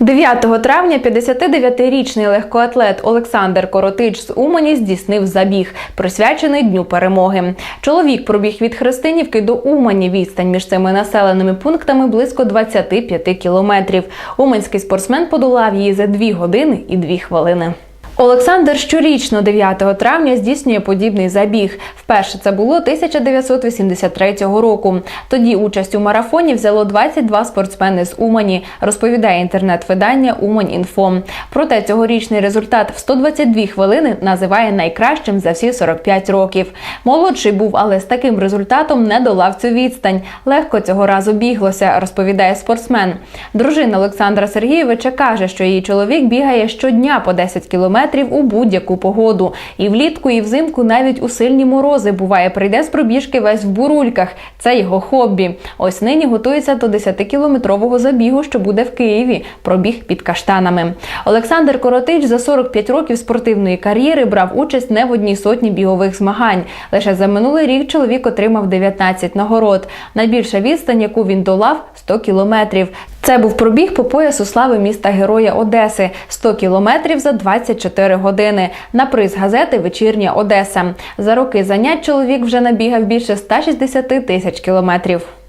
9 травня 59-річний легкоатлет Олександр Коротич з Умані здійснив забіг, присвячений Дню перемоги. Чоловік пробіг від Христинівки до Умані. Відстань між цими населеними пунктами близько 25 кілометрів. Уманський спортсмен подолав її за 2 години і 2 хвилини. Олександр щорічно 9 травня здійснює подібний забіг. Вперше це було 1983 року. Тоді участь у марафоні взяло 22 спортсмени з Умані, розповідає інтернет-видання Умань.Інфо. Проте цьогорічний результат в 122 хвилини називає найкращим за всі 45 років. Молодший був, але з таким результатом не долав цю відстань. Легко цього разу біглося, розповідає спортсмен. Дружина Олександра Сергійовича каже, що її чоловік бігає щодня по 10 кілометрів у будь-яку погоду. І влітку, і взимку навіть у сильні морози буває, прийде з пробіжки весь в бурульках. Це його хобі. Ось нині готується до 10-кілометрового забігу, що буде в Києві. Пробіг під каштанами. Олександр Коротич за 45 років спортивної кар'єри брав участь не в одній сотні бігових змагань. Лише за минулий рік чоловік отримав 19 нагород. Найбільша відстань, яку він долав 100 кілометрів. Це був пробіг по поясу слави міста Героя Одеси 100 кілометрів за 24 години. На приз газети Вечірня Одеса. За роки занять чоловік вже набігав більше 160 тисяч кілометрів.